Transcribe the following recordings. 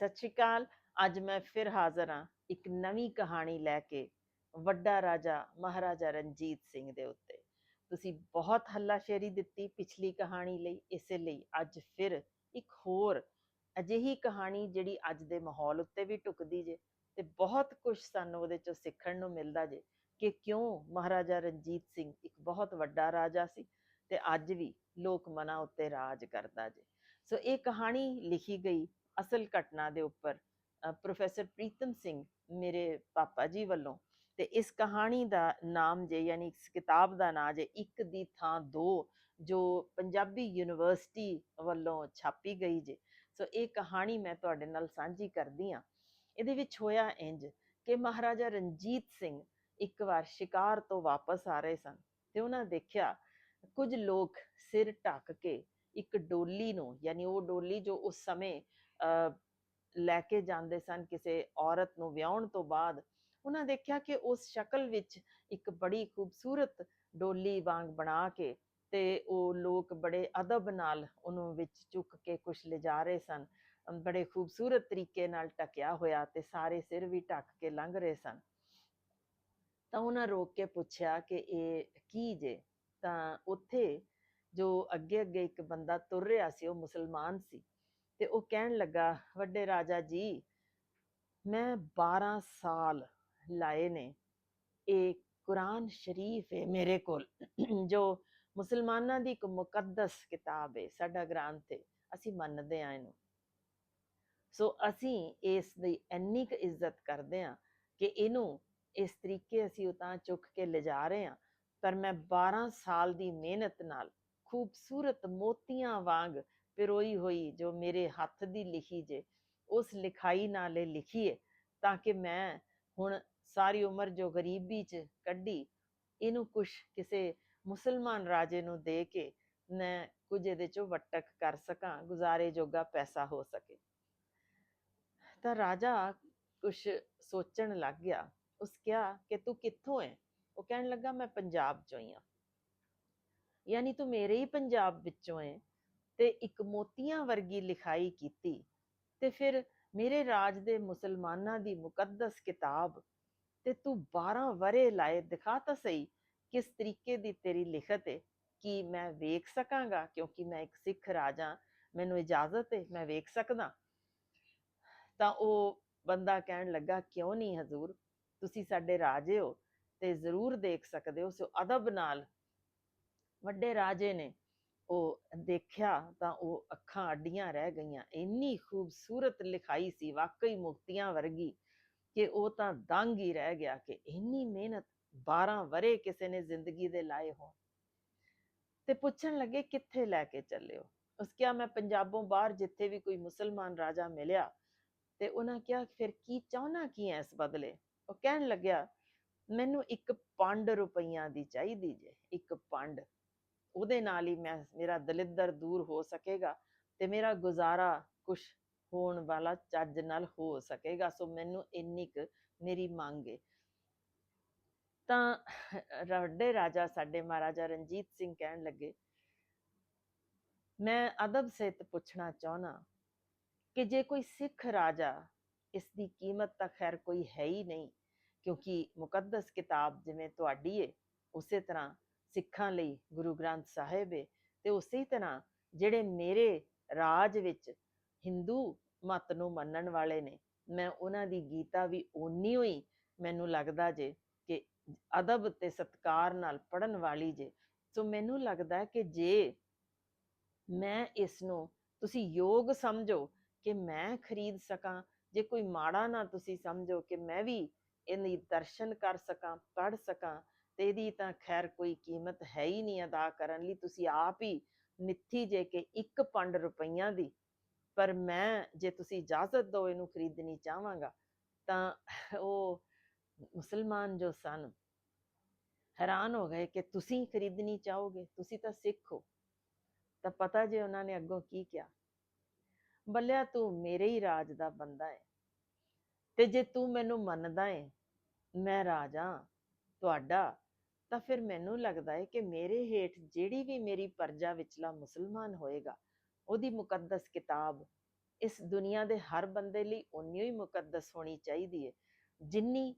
ਸਤਿ ਸ਼੍ਰੀ ਅਕਾਲ। ਅੱਜ ਮੈਂ ਫਿਰ ਹਾਜ਼ਰ ਹਾਂ ਇੱਕ ਨਵੀਂ ਕਹਾਣੀ ਲੈ ਕੇ ਵੱਡਾ ਰਾਜਾ ਮਹਾਰਾਜਾ ਰਣਜੀਤ ਸਿੰਘ ਦੇ ਉੱਤੇ। ਤੁਸੀਂ ਬਹੁਤ ਹੱਲਾਸ਼ੇਰੀ ਦਿੱਤੀ ਪਿਛਲੀ ਕਹਾਣੀ ਲਈ, ਇਸੇ ਲਈ ਅੱਜ ਫਿਰ ਇੱਕ ਹੋਰ ਅਜਿਹੀ ਕਹਾਣੀ ਜਿਹੜੀ ਅੱਜ ਦੇ ਮਾਹੌਲ ਉੱਤੇ ਵੀ ਟੁਕਦੀ ਜੇ ਤੇ ਬਹੁਤ ਕੁਝ ਸਾਨੂੰ ਉਹਦੇ ਚੋਂ ਸਿੱਖਣ ਨੂੰ ਮਿਲਦਾ ਜੇ ਕਿ ਕਿਉਂ ਮਹਾਰਾਜਾ ਰਣਜੀਤ ਸਿੰਘ ਇੱਕ ਬਹੁਤ ਵੱਡਾ ਰਾਜਾ ਸੀ ਤੇ ਅੱਜ ਵੀ ਲੋਕ ਮਨਾਂ ਉੱਤੇ ਰਾਜ ਕਰਦਾ ਜੇ। ਸੋ ਇਹ ਕਹਾਣੀ ਲਿਖੀ ਗਈ ਅਸਲ ਘਟਨਾ ਦੇ ਉੱਪਰ ਪ੍ਰੋਫੈਸਰ ਪ੍ਰੀਤਮ ਸਿੰਘ ਮੇਰੇ ਪਾਪਾ ਜੀ ਵੱਲੋਂ, ਤੇ ਇਸ ਕਹਾਣੀ ਦਾ ਨਾਮ ਜੇ ਯਾਨੀ ਇਸ ਕਿਤਾਬ ਦਾ ਨਾਮ ਜੇ ਇੱਕ ਦੀ ਥਾਂ ਦੋ, ਜੋ ਪੰਜਾਬੀ ਯੂਨੀਵਰਸਿਟੀ ਵੱਲੋਂ ਛਾਪੀ ਗਈ ਜੇ। ਸੋ ਇਹ ਕਹਾਣੀ ਮੈਂ ਤੁਹਾਡੇ ਨਾਲ ਸਾਂਝੀ ਕਰਦੀ ਹਾਂ। ਇਹਦੇ ਵਿੱਚ ਹੋਇਆ ਇੰਜ ਕਿ ਮਹਾਰਾਜਾ ਰਣਜੀਤ ਸਿੰਘ ਇੱਕ ਵਾਰ ਸ਼ਿਕਾਰ ਤੋਂ ਵਾਪਸ ਆ ਰਹੇ ਸਨ ਤੇ ਉਹਨਾਂ ਦੇਖਿਆ ਕੁਝ ਲੋਕ ਸਿਰ ਢੱਕ ਕੇ ਇੱਕ ਡੋਲੀ ਨੂੰ, ਯਾਨੀ ਉਹ ਡੋਲੀ ਜੋ ਉਸ ਸਮੇਂ ਲੈ ਕੇ ਜਾਂਦੇ ਸਨ ਕਿਸੇ ਔਰਤ ਨੂੰ ਵਿਆਹਣ ਤੋਂ ਬਾਅਦ, ਉਹਨਾਂ ਦੇਖਿਆ ਕਿ ਉਸ ਸ਼ਕਲ ਵਿੱਚ ਇੱਕ ਬੜੀ ਖੂਬਸੂਰਤ ਡੋਲੀ ਵਾਂਗ ਬਣਾ ਕੇ ਤੇ ਉਹ ਲੋਕ ਬੜੇ ਅਦਬ ਨਾਲ ਉਹਨੂੰ ਵਿੱਚ ਚੁੱਕ ਕੇ ਕੁਛ ਲਿਜਾ ਰਹੇ ਸਨ। ਬੜੇ ਖੂਬਸੂਰਤ ਤਰੀਕੇ ਨਾਲ ਟਕਿਆ ਹੋਇਆ ਤੇ ਸਾਰੇ ਸਿਰ ਵੀ ਢੱਕ ਕੇ ਲੰਘ ਰਹੇ ਸਨ। ਤਾਂ ਉਹਨਾਂ ਰੋਕ ਕੇ ਪੁੱਛਿਆ ਕਿ ਇਹ ਕੀ ਜੇ? ਤਾਂ ਉੱਥੇ ਜੋ ਅੱਗੇ ਅੱਗੇ ਇੱਕ ਬੰਦਾ ਤੁਰ ਰਿਹਾ ਸੀ, ਉਹ ਮੁਸਲਮਾਨ ਸੀ ਤੇ ਉਹ ਕਹਿਣ ਲੱਗਾ, ਵੱਡੇ ਰਾਜਾ ਜੀ, ਮੈਂ 12 ਸਾਲ ਲਾਏ ਨੇ, ਇਹ ਕੁਰਾਨ ਸ਼ਰੀਫ ਹੈ ਮੇਰੇ ਕੋਲ। ਜੋ ਮੁਸਲਮਾਨਾਂ ਦੀ ਇੱਕ ਮੁਕੱਦਸ ਕਿਤਾਬ ਹੈ ਸਾਡਾ ਗ੍ਰੰਥ ਹੈ ਅਸੀਂ ਮੰਨਦੇ ਆ ਇਹਨੂੰ। ਸੋ ਅਸੀਂ ਇਸ ਦੀ ਇੰਨੀ ਕੁ ਇੱਜ਼ਤ ਕਰਦੇ ਆ ਕਿ ਇਹਨੂੰ ਇਸ ਤਰੀਕੇ ਅਸੀਂ ਉਤਾਂ ਚੁੱਕ ਕੇ ਲਿਜਾ ਰਹੇ ਆ, ਪਰ ਮੈਂ 12 ਸਾਲ ਦੀ ਮਿਹਨਤ ਨਾਲ ਖੂਬਸੂਰਤ ਮੋਤੀਆਂ ਵਾਂਗ ਪਿਰੋਈ ਹੋਈ ਜੋ ਮੇਰੇ ਹੱਥ ਦੀ ਲਿਖੀ ਜੇ, ਉਸ ਲਿਖਾਈ ਨਾਲ ਇਹ ਲਿਖੀ ਹੈ ਤਾਂ ਕਿ ਮੈਂ ਹੁਣ ਸਾਰੀ ਉਮਰ ਜੋ ਗਰੀਬੀ ਚ ਕੱਢੀ, ਇਹਨੂੰ ਕੁਛ ਕਿਸੇ ਮੁਸਲਮਾਨ ਰਾਜੇ ਨੂੰ ਦੇ ਕੇ ਮੈਂ ਕੁਝ ਇਹਦੇ ਚੋਂ ਵਟਕ ਕਰ ਸਕਾਂ, ਗੁਜ਼ਾਰੇ ਜੋਗਾ ਪੈਸਾ ਹੋ ਸਕੇ। ਤਾਂ ਰਾਜਾ ਕੁਛ ਸੋਚਣ ਲੱਗ ਗਿਆ, ਉਸ ਕਿਹਾ ਕਿ ਤੂੰ ਕਿੱਥੋਂ ਹੈ ਉਹ ਕਹਿਣ ਲੱਗਾ, ਮੈਂ ਪੰਜਾਬ ਚੋਂ ਹੀ ਹਾਂ ਯਾਨੀ ਤੂੰ ਮੇਰੇ ਹੀ ਪੰਜਾਬ ਵਿੱਚੋਂ ਹੈ ਤੇ ਇੱਕ ਮੋਤੀਆਂ ਵਰਗੀ ਲਿਖਾਈ ਕੀਤੀ ਤੇ ਫਿਰ ਮੇਰੇ ਰਾਜ ਦੇ ਮੁਸਲਮਾਨਾਂ ਦੀ ਮੁਕੱਦਸ ਕਿਤਾਬ ਤੇ ਤੂੰ 12 ਵਰੇ ਲਾਏ, ਦਿਖਾ ਤਾਂ ਸਹੀ ਕਿਸ ਤਰੀਕੇ ਦੀ ਤੇਰੀ ਲਿਖਤ ਹੈ ਕਿ ਮੈਂ ਵੇਖ ਸਕਾਂਗਾ? ਕਿਉਂਕਿ ਮੈਂ ਇੱਕ ਸਿੱਖ ਰਾਜਾ ਮੈਨੂੰ ਇਜਾਜ਼ਤ ਹੈ ਮੈਂ ਵੇਖ ਸਕਦਾ। ਤਾਂ ਉਹ ਬੰਦਾ ਕਹਿਣ ਲੱਗਾ, ਕਿਉਂ ਨਹੀਂ ਹਜ਼ੂਰ? ਤੁਸੀਂ ਸਾਡੇ ਰਾਜੇ ਹੋ ਤੇ ਜ਼ਰੂਰ ਦੇਖ ਸਕਦੇ ਹੋ, ਸੋ ਅਦਬ ਨਾਲ ਵੱਡੇ ਰਾਜੇ ਨੇ, ਉਹ ਦੇਖਿਆ ਤਾਂ ਉਹ ਅੱਖਾਂ ਅੱਡੀਆਂ ਰਹਿ ਗਈਆਂ। ਇੰਨੀ ਖੂਬਸੂਰਤ ਲਿਖਾਈ ਸੀ, ਵਾਕਈ ਮੁਕਤੀਆਂ ਵਰਗੀ ਕਿ ਉਹ ਤਾਂ ਦੰਗ ਹੀ ਰਹਿ ਗਿਆ ਕਿ ਇੰਨੀ ਮਿਹਨਤ 12 ਵਰੇ ਕਿਸੇ ਨੇ ਜ਼ਿੰਦਗੀ ਦੇ ਲਾਏ ਹੋਣ। ਤੇ ਪੁੱਛਣ ਲੱਗੇ, ਕਿੱਥੇ ਲੈ ਕੇ ਚੱਲੇ ਹੋ? ਉਸ ਕਿਹਾ, ਮੈਂ ਪੰਜਾਬੋਂ ਬਾਹਰ ਜਿੱਥੇ ਵੀ ਕੋਈ ਮੁਸਲਮਾਨ ਰਾਜਾ ਮਿਲਿਆ। ਤੇ ਉਹਨਾਂ ਕਿਹਾ, ਫਿਰ ਕੀ ਚਾਹਨਾ ਕੀ ਹੈ ਇਸ ਬਦਲੇ? ਉਹ ਕਹਿਣ ਲੱਗਿਆ, ਮੈਨੂੰ ਇੱਕ ਪੰਡ ਰੁਪਈਆ ਦੀ ਚਾਹੀਦੀ ਜੇ, ਇੱਕ ਪੰਡ। ਉਹਦੇ ਨਾਲ ਹੀ ਮੈਂ, ਮੇਰਾ ਦਲਿੱਦਰ ਦੂਰ ਹੋ ਸਕੇਗਾ ਤੇ ਮੇਰਾ ਗੁਜ਼ਾਰਾ ਕੁਛ ਹੋਣ ਵਾਲਾ ਚੱਜ ਨਾਲ ਹੋ ਸਕੇਗਾ। ਸੋ ਮੈਨੂੰ ਇੰਨੀ ਕੁ ਮੇਰੀ ਮੰਗ ਹੈ ਤਾਂ ਵੱਡੇ ਰਾਜਾ ਸਾਡੇ ਮਹਾਰਾਜਾ ਰਣਜੀਤ ਸਿੰਘ ਕਹਿਣ ਲੱਗੇ, ਮੈਂ ਅਦਬ ਸਹਿਤ ਪੁੱਛਣਾ ਚਾਹਨਾ ਕਿ ਜੇ ਕੋਈ ਸਿੱਖ ਰਾਜਾ ਇਸ ਦੀ ਕੀਮਤ ਤਾਂ ਖੈਰ ਕੋਈ ਹੈ ਹੀ ਨਹੀਂ, ਕਿਉਂਕਿ ਮੁਕੱਦਸ ਕਿਤਾਬ ਜਿਵੇਂ ਤੁਹਾਡੀ ਏ, ਉਸੇ ਤਰ੍ਹਾਂ ਸਿੱਖਾਂ ਲਈ ਗੁਰੂ ਗ੍ਰੰਥ ਸਾਹਿਬ ਏ, ਤੇ ਉਸੇ ਤਰ੍ਹਾਂ ਜਿਹੜੇ ਮੇਰੇ ਰਾਜ ਵਿੱਚ ਹਿੰਦੂ ਮਤ ਨੂੰ ਮੰਨਣ ਵਾਲੇ ਨੇ, ਮੈਂ ਉਹਨਾਂ ਦੀ ਗੀਤਾ ਵੀ ਓਨੀ ਹੋਈ, ਮੈਨੂੰ ਲੱਗਦਾ ਜੇ ਕਿ ਅਦਬ ਤੇ ਸਤਕਾਰ ਨਾਲ ਪੜਨ ਵਾਲੀ ਜੇ, ਸੋ ਮੈਨੂੰ ਲੱਗਦਾ ਕਿ ਜੇ ਮੈਂ ਇਸ ਨੂੰ ਤੁਸੀਂ ਯੋਗ ਸਮਝੋ ਕਿ ਮੈਂ ਖਰੀਦ ਸਕਾਂ, ਜੇ ਕੋਈ ਮਾੜਾ ਨਾ ਤੁਸੀਂ ਸਮਝੋ ਕਿ ਮੈਂ ਵੀ ਇਹਦੀ ਦਰਸ਼ਨ ਕਰ ਸਕਾਂ ਪੜ ਸਕਾਂ ਤੇ ਇਹਦੀ ਤਾਂ ਖੈਰ ਕੋਈ ਕੀਮਤ ਹੈ ਹੀ ਨਹੀਂ ਅਦਾ ਕਰਨ ਲਈ, ਤੁਸੀਂ ਆਪ ਹੀ ਨਿੱਥੀ ਜੇ ਕਿ ਇੱਕ ਪੰਡ ਰੁਪਈਆਂ ਦੀ। ਪਰ ਮੈਂ ਜੇ ਤੁਸੀਂ ਇਜਾਜ਼ਤ ਦਿਓ ਇਹਨੂੰ ਖਰੀਦਣੀ ਚਾਹਾਂਗਾ, ਤਾਂ ਉਹ ਮੁਸਲਮਾਨ ਜੋ ਸਨ, ਹੈਰਾਨ ਹੋ ਗਏ ਕਿ ਤੁਸੀਂ ਖਰੀਦਣੀ ਚਾਹੋਗੇ, ਤੁਸੀਂ ਤਾਂ ਸਿੱਖ ਹੋ। ਤਾਂ ਪਤਾ ਜੇ ਉਹਨਾਂ ਨੇ ਅੱਗੋਂ ਕੀ ਕਿਹਾ? ਬੱਲਿਆ, ਤੂੰ ਮੇਰੇ ਹੀ ਰਾਜ ਦਾ ਬੰਦਾ ਹੈ ਤੇ ਜੇ ਤੂੰ ਮੈਨੂੰ ਮੰਨਦਾ ਹੈ ਮੈਂ ਰਾਜਾ ਤੁਹਾਡਾ ਤਾਂ ਫਿਰ ਮੈਨੂੰ ਲੱਗਦਾ ਹੈ ਕਿ ਮੇਰੇ ਹੇਠ ਜਿਹੜੀ ਵੀ ਮੇਰੀ ਪਰਜਾ ਵਿਚਲਾ ਮੁਸਲਮਾਨ ਹੋਏਗਾ, ਉਹਦੀ ਮੁਕੱਦਸ ਕਿਤਾਬ ਇਸ ਦੁਨੀਆ ਦੇ ਹਰ ਬੰਦੇ ਲਈ ਉਨੀ ਹੀ ਮੁਕੱਦਸ ਹੋਣੀ ਚਾਹੀਦੀ ਹੈ ਜਿੰਨੀ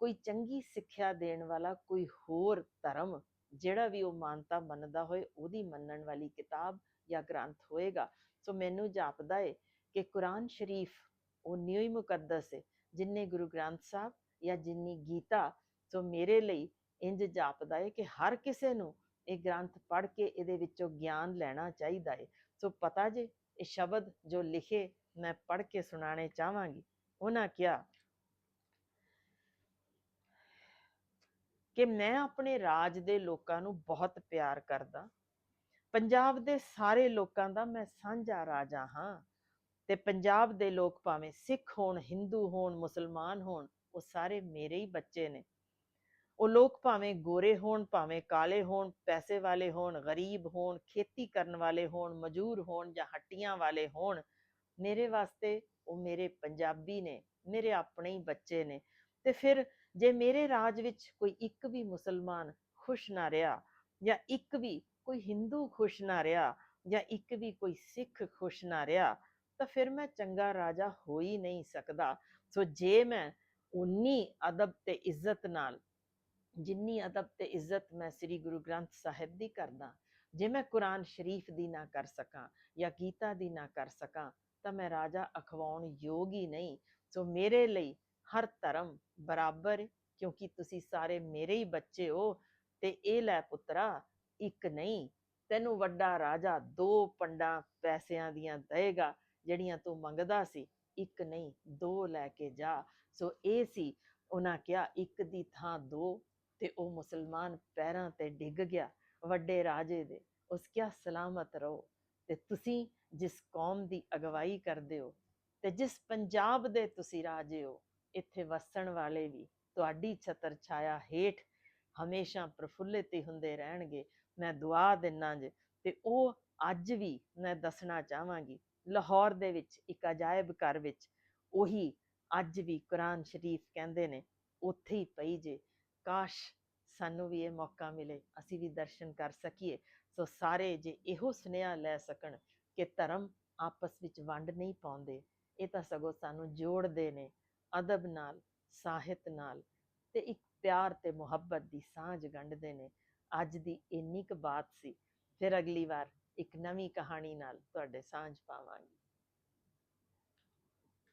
ਕੋਈ ਚੰਗੀ ਸਿੱਖਿਆ ਦੇਣ ਵਾਲਾ ਕੋਈ ਹੋਰ ਧਰਮ ਜਿਹੜਾ ਵੀ ਉਹ ਮਾਨਤਾ ਮੰਨਦਾ ਹੋਏ, ਉਹਦੀ ਮੰਨਣ ਵਾਲੀ ਕਿਤਾਬ ਜਾਂ ਗ੍ਰੰਥ ਹੋਏਗਾ। ਸੋ ਮੈਨੂੰ ਜਾਪਦਾ ਹੈ ਕਿ ਕੁਰਾਨ ਸ਼ਰੀਫ ਉਨੀ ਹੀ ਮੁਕੱਦਸ ਹੈ ਜਿੰਨੇ ਗੁਰੂ ਗ੍ਰੰਥ ਸਾਹਿਬ ਜਾਂ ਜਿੰਨੀ ਗੀਤਾ ਸੋ ਮੇਰੇ ਲਈ ਇੰਜ ਜਾਪਦਾ ਹੈ ਕਿ ਹਰ ਕਿਸੇ ਨੂੰ ਇਹ ਗ੍ਰੰਥ ਪੜ੍ਹ ਕੇ ਇਹਦੇ ਵਿੱਚੋਂ ਗਿਆਨ ਲੈਣਾ ਚਾਹੀਦਾ ਹੈ ਸੋ ਪਤਾ ਜੇ ਇਹ ਸ਼ਬਦ ਜੋ ਲਿਖੇ ਮੈਂ ਪੜ੍ਹ ਕੇ ਸੁਣਾਣੇ ਚਾਹਾਂਗੀ। ਉਹਨਾਂ ਕਿਹਾ, ਕਿ ਮੈਂ ਆਪਣੇ ਰਾਜ ਦੇ ਲੋਕਾਂ ਨੂੰ ਬਹੁਤ ਪਿਆਰ ਕਰਦਾ। ਪੰਜਾਬ ਦੇ ਸਾਰੇ ਲੋਕਾਂ ਦਾ ਮੈਂ ਸਾਂਝਾ ਰਾਜਾ ਹਾਂ ਤੇ ਪੰਜਾਬ ਦੇ ਲੋਕ ਭਾਵੇਂ ਸਿੱਖ ਹੋਣ, ਹਿੰਦੂ ਹੋਣ, ਮੁਸਲਮਾਨ ਹੋਣ, ਉਹ ਸਾਰੇ ਮੇਰੇ ਹੀ ਬੱਚੇ ਨੇ। ਉਹ ਲੋਕ ਭਾਵੇਂ ਗੋਰੇ ਹੋਣ, ਭਾਵੇਂ ਕਾਲੇ ਹੋਣ, ਪੈਸੇ ਵਾਲੇ ਹੋਣ, ਗਰੀਬ ਹੋਣ, ਖੇਤੀ ਕਰਨ ਵਾਲੇ ਹੋਣ, ਮਜ਼ਦੂਰ ਹੋਣ ਜਾਂ ਹੱਟੀਆਂ ਵਾਲੇ ਹੋਣ, ਮੇਰੇ ਵਾਸਤੇ ਉਹ ਮੇਰੇ ਪੰਜਾਬੀ ਨੇ, ਮੇਰੇ ਆਪਣੇ ਹੀ ਬੱਚੇ ਨੇ। ਤੇ ਫਿਰ ਜੇ ਮੇਰੇ ਰਾਜ ਵਿੱਚ ਕੋਈ ਇੱਕ ਵੀ ਮੁਸਲਮਾਨ ਖੁਸ਼ ਨਾ ਰਿਹਾ ਜਾਂ ਇੱਕ ਵੀ ਕੋਈ ਹਿੰਦੂ ਖੁਸ਼ ਨਾ ਰਿਹਾ ਜਾਂ ਇੱਕ ਵੀ ਕੋਈ ਸਿੱਖ ਖੁਸ਼ ਨਾ ਰਿਹਾ, ਤਾਂ ਫਿਰ ਮੈਂ ਚੰਗਾ ਰਾਜਾ ਹੋ ਹੀ ਨਹੀਂ ਸਕਦਾ। ਸੋ ਜੇ ਮੈਂ ਉਨੀ ਅਦਬ ਤੇ ਇੱਜ਼ਤ ਨਾਲ ਜਿੰਨੀ ਅਦਬ ਤੇ ਇੱਜ਼ਤ ਮੈਂ ਸ੍ਰੀ ਗੁਰੂ ਗ੍ਰੰਥ ਸਾਹਿਬ ਦੀ ਕਰਦਾ, ਜੇ ਮੈਂ ਕੁਰਾਨ ਸ਼ਰੀਫ ਦੀ ਨਾ ਕਰ ਸਕਾਂ ਜਾਂ ਗੀਤਾ ਦੀ ਨਾ ਕਰ ਸਕਾਂ, ਤਾਂ ਮੈਂ ਰਾਜਾ ਅਖਵਾਉਣ ਯੋਗ ਹੀ ਨਹੀਂ। ਸੋ ਮੇਰੇ ਲਈ ਹਰ ਧਰਮ ਬਰਾਬਰ ਕਿਉਂਕਿ ਤੁਸੀਂ ਸਾਰੇ ਮੇਰੇ ਹੀ ਬੱਚੇ ਹੋ ਤੇ ਇਹ ਲੈ ਪੁੱਤਰਾ, ਇੱਕ ਨਹੀਂ, ਤੈਨੂੰ ਵੱਡਾ ਰਾਜਾ ਦੋ ਪੰਡਾਂ ਪੈਸਿਆਂ ਦੀਆਂ ਦੇਗਾ ਜਿਹੜੀਆਂ ਤੂੰ ਮੰਗਦਾ ਸੀ, ਇੱਕ ਨਹੀਂ, ਦੋ ਲੈ ਕੇ ਜਾ। ਸੋ ਇਹ ਸੀ, ਉਹਨਾਂ ਕਿਹਾ, ਇੱਕ ਦੀ ਥਾਂ ਦੋ ਤੇ ਉਹ ਮੁਸਲਮਾਨ ਪੈਰਾਂ ਤੇ ਡਿੱਗ ਗਿਆ ਵੱਡੇ ਰਾਜੇ ਦੇ। ਉਸ ਕਿਆ ਸਲਾਮਤ ਰਹੋ। ਤੇ ਤੁਸੀਂ ਜਿਸ ਕੌਮ ਦੀ ਅਗਵਾਈ ਕਰਦੇ ਹੋ ਤੇ ਜਿਸ ਪੰਜਾਬ ਦੇ ਤੁਸੀਂ ਰਾਜੇ ਹੋ, ਇੱਥੇ ਵਸਣ ਵਾਲੇ ਵੀ ਤੁਹਾਡੀ ਛਤਰ ਛਾਇਆ ਹੇਠ ਹਮੇਸ਼ਾ ਪ੍ਰਫੁੱਲਿਤ ਹੀ ਹੁੰਦੇ ਰਹਿਣਗੇ। ਮੈਂ ਦੁਆ ਦਿੰਨਾ ਜੇ ਤੇ ਉਹ ਅੱਜ ਵੀ ਮੈਂ ਦੱਸਣਾ ਚਾਹਾਂਗੀ, ਲਾਹੌਰ ਦੇ ਵਿੱਚ ਇੱਕ ਅਜਾਇਬ ਘਰ ਵਿੱਚ ਉਹੀ ਅੱਜ ਵੀ ਕੁਰਾਨ ਸ਼ਰੀਫ ਕਹਿੰਦੇ ਨੇ, ਉੱਥੇ ਹੀ ਪਈ ਜੇ। ਕਾਸ਼ ਸਾਨੂੰ ਵੀ ਇਹ ਮੌਕਾ ਮਿਲੇ, ਅਸੀਂ ਵੀ ਦਰਸ਼ਨ ਕਰ ਸਕੀਏ। ਸੋ ਸਾਰੇ ਜੇ ਇਹੋ ਸੁਨੇਹਾ ਲੈ ਸਕਣ ਕਿ ਧਰਮ ਆਪਸ ਵਿੱਚ ਵੰਡ ਨਹੀਂ ਪਾਉਂਦੇ, ਇਹ ਤਾਂ ਸਗੋਂ ਸਾਨੂੰ ਜੋੜਦੇ ਨੇ ਅਦਬ ਨਾਲ, ਸਾਹਿਤ ਨਾਲ ਤੇ ਇੱਕ ਪਿਆਰ ਤੇ ਮੁਹੱਬਤ ਦੀ ਸਾਂਝ ਗੰਢਦੇ ਨੇ। ਅੱਜ ਦੀ ਇੰਨੀ ਕੁ ਬਾਤ ਸੀ। ਫਿਰ ਅਗਲੀ ਵਾਰ ਇੱਕ ਨਵੀਂ ਕਹਾਣੀ ਨਾਲ ਤੁਹਾਡੇ ਸਾਂਝ ਪਾਵਾਂਗੀ।